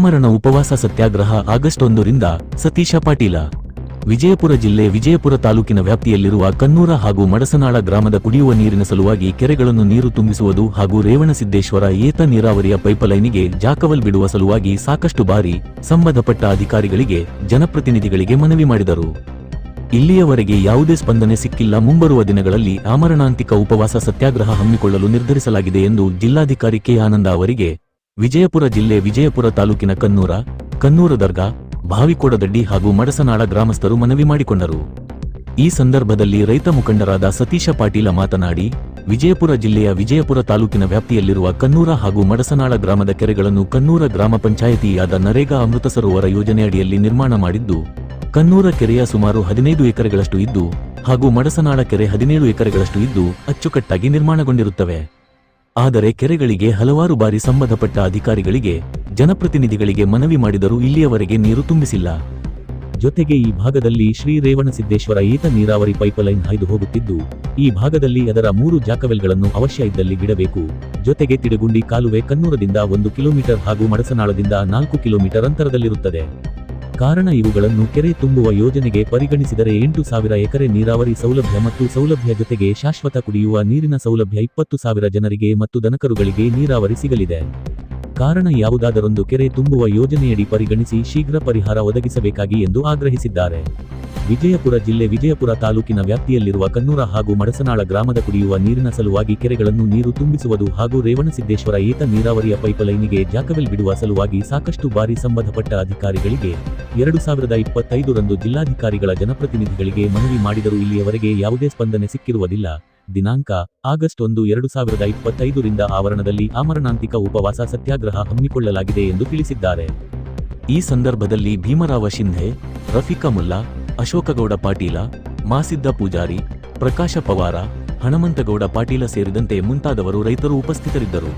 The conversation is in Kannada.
ಆಮರಣ ಉಪವಾಸ ಸತ್ಯಾಗ್ರಹ ಆಗಸ್ಟ್ ಒಂದರಿಂದ ಸತೀಶ ಪಾಟೀಲ. ವಿಜಯಪುರ ಜಿಲ್ಲೆ ವಿಜಯಪುರ ತಾಲೂಕಿನ ವ್ಯಾಪ್ತಿಯಲ್ಲಿರುವ ಕನ್ನೂರ ಹಾಗೂ ಮಡಸನಾಳ ಗ್ರಾಮದ ಕುಡಿಯುವ ನೀರಿನ ಸಲುವಾಗಿ ಕೆರೆಗಳನ್ನು ನೀರು ತುಂಬಿಸುವುದು ಹಾಗೂ ರೇವಣಸಿದ್ದೇಶ್ವರ ಏತ ನೀರಾವರಿಯ ಪೈಪ್ಲೈನಿಗೆ ಜಾಕವಲ್ ಬಿಡುವ ಸಲುವಾಗಿ ಸಾಕಷ್ಟು ಬಾರಿ ಸಂಬಂಧಪಟ್ಟ ಅಧಿಕಾರಿಗಳಿಗೆ ಜನಪ್ರತಿನಿಧಿಗಳಿಗೆ ಮನವಿ ಮಾಡಿದರು. ಇಲ್ಲಿಯವರೆಗೆ ಯಾವುದೇ ಸ್ಪಂದನೆ ಸಿಕ್ಕಿಲ್ಲ. ಮುಂಬರುವ ದಿನಗಳಲ್ಲಿ ಆಮರಣಾಂತಿಕ ಉಪವಾಸ ಸತ್ಯಾಗ್ರಹ ಹಮ್ಮಿಕೊಳ್ಳಲು ನಿರ್ಧರಿಸಲಾಗಿದೆ ಎಂದು ಜಿಲ್ಲಾಧಿಕಾರಿ ಕೆ ಆನಂದ ಅವರಿಗೆ ವಿಜಯಪುರ ಜಿಲ್ಲೆ ವಿಜಯಪುರ ತಾಲೂಕಿನ ಕನ್ನೂರ ಕನ್ನೂರ ದರ್ಗಾ ಭಾವಿಕೋಡದಡ್ಡಿ ಹಾಗೂ ಮಡಸನಾಳ ಗ್ರಾಮಸ್ಥರು ಮನವಿ ಮಾಡಿಕೊಂಡರು. ಈ ಸಂದರ್ಭದಲ್ಲಿ ರೈತ ಮುಖಂಡರಾದ ಸತೀಶ ಪಾಟೀಲ ಮಾತನಾಡಿ, ವಿಜಯಪುರ ಜಿಲ್ಲೆಯ ವಿಜಯಪುರ ತಾಲೂಕಿನ ವ್ಯಾಪ್ತಿಯಲ್ಲಿರುವ ಕನ್ನೂರ ಹಾಗೂ ಮಡಸನಾಳ ಗ್ರಾಮದ ಕೆರೆಗಳನ್ನು ಕನ್ನೂರ ಗ್ರಾಮ ಪಂಚಾಯಿತಿಯಾದ ನರೇಗಾ ಅಮೃತ ಸರೋವರ ಯೋಜನೆಯಡಿಯಲ್ಲಿ ನಿರ್ಮಾಣ ಮಾಡಿದ್ದು ಕನ್ನೂರ ಕೆರೆಯ ಸುಮಾರು ಹದಿನೈದು ಎಕರೆಗಳಷ್ಟು ಇದ್ದು ಹಾಗೂ ಮಡಸನಾಳ ಕೆರೆ ಹದಿನೇಳು ಎಕರೆಗಳಷ್ಟು ಇದ್ದು ಅಚ್ಚುಕಟ್ಟಾಗಿ ನಿರ್ಮಾಣಗೊಂಡಿರುತ್ತವೆ. ಆದರೆ ಕೆರೆಗಳಿಗೆ ಹಲವಾರು ಬಾರಿ ಸಂಬಂಧಪಟ್ಟ ಅಧಿಕಾರಿಗಳಿಗೆ, ಜನಪ್ರತಿನಿಧಿಗಳಿಗೆ ಮನವಿ ಮಾಡಿದರೂ ಇಲ್ಲಿಯವರೆಗೆ ನೀರು ತುಂಬಿಸಿಲ್ಲ. ಜೊತೆಗೆ ಈ ಭಾಗದಲ್ಲಿ ಶ್ರೀ ರೇವಣಸಿದ್ದೇಶ್ವರ ಏತ ನೀರಾವರಿ ಪೈಪ್ಲೈನ್ ಹಾಯ್ದು ಹೋಗುತ್ತಿದ್ದು, ಈ ಭಾಗದಲ್ಲಿ ಅದರ ಮೂರು ಜಾಕವೆಲ್ಗಳನ್ನು ಅವಶ್ಯ ಇದ್ದಲ್ಲಿ ಬಿಡಬೇಕು. ಜೊತೆಗೆ ತಿಡಗುಂಡಿ ಕಾಲುವೆ ಕನ್ನೂರದಿಂದ ಒಂದು ಕಿಲೋಮೀಟರ್ ಹಾಗೂ ಮಡಸನಾಳದಿಂದ ನಾಲ್ಕು ಕಿಲೋಮೀಟರ್ ಅಂತರದಲ್ಲಿರುತ್ತದೆ. ಕಾರಣ ಇವುಗಳನ್ನು ಕೆರೆ ತುಂಬುವ ಯೋಜನೆಗೆ ಪರಿಗಣಿಸಿದರೆ ಎಂಟು ಸಾವಿರ ಎಕರೆ ನೀರಾವರಿ ಸೌಲಭ್ಯ ಮತ್ತು ಸೌಲಭ್ಯ ಜೊತೆಗೆ ಶಾಶ್ವತ ಕುಡಿಯುವ ನೀರಿನ ಸೌಲಭ್ಯ ಇಪ್ಪತ್ತು ಸಾವಿರ ಜನರಿಗೆ ಮತ್ತು ದನಕರುಗಳಿಗೆ ನೀರಾವರಿ ಸಿಗಲಿದೆ. ಕಾರಣ ಯಾವುದಾದರೊಂದು ಕೆರೆ ತುಂಬುವ ಯೋಜನೆಯಡಿ ಪರಿಗಣಿಸಿ ಶೀಘ್ರ ಪರಿಹಾರ ಒದಗಿಸಬೇಕಾಗಿ ಎಂದು ಆಗ್ರಹಿಸಿದ್ದಾರೆ. ವಿಜಯಪುರ ಜಿಲ್ಲೆ ವಿಜಯಪುರ ತಾಲೂಕಿನ ವ್ಯಾಪ್ತಿಯಲ್ಲಿರುವ ಕನ್ನೂರ ಹಾಗೂ ಮಡಸನಾಳ ಗ್ರಾಮದ ಕುಡಿಯುವ ನೀರಿನ ಸಲುವಾಗಿ ಕೆರೆಗಳನ್ನು ನೀರು ತುಂಬಿಸುವುದು ಹಾಗೂ ರೇವಣಸಿದ್ದೇಶ್ವರ ಏತ ನೀರಾವರಿಯ ಪೈಪ್ಲೈನಿಗೆ ಜಾಕವೆಲ್ ಬಿಡುವ ಸಲುವಾಗಿ ಸಾಕಷ್ಟು ಬಾರಿ ಸಂಬಂಧಪಟ್ಟ ಅಧಿಕಾರಿಗಳಿಗೆ ಎರಡು ಸಾವಿರದ ಇಪ್ಪತ್ತೈದರಂದು ಜಿಲ್ಲಾಧಿಕಾರಿಗಳ ಜನಪ್ರತಿನಿಧಿಗಳಿಗೆ ಮನವಿ ಮಾಡಿದರೂ ಇಲ್ಲಿಯವರೆಗೆ ಯಾವುದೇ ಸ್ಪಂದನೆ ಸಿಕ್ಕಿರುವುದಿಲ್ಲ. ದಿನಾಂಕ, ಆಗಸ್ಟ್ ಒಂದು, ಎರಡು ಸಾವಿರದ ಇಪ್ಪತ್ತೈದರಿಂದ ಆವರಣದಲ್ಲಿ ಆಮರಣಾಂತಿಕ ಉಪವಾಸ ಸತ್ಯಾಗ್ರಹ ಹಮ್ಮಿಕೊಳ್ಳಲಾಗಿದೆ ಎಂದು ತಿಳಿಸಿದ್ದಾರೆ. ಈ ಸಂದರ್ಭದಲ್ಲಿ ಭೀಮರಾವ ಶಿಂಧೆ, ರಫಿಕಾ ಮುಲ್ಲಾ ಅಶೋಕಗೌಡ ಪಾಟೀಲ ಮಾಸಿದ್ದ ಪೂಜಾರಿ ಪ್ರಕಾಶ ಪವಾರ ಹನುಮಂತಗೌಡ ಪಾಟೀಲ ಸೇರಿದಂತೆ ಮುಂತಾದವರು ರೈತರು ಉಪಸ್ಥಿತರಿದ್ದರು.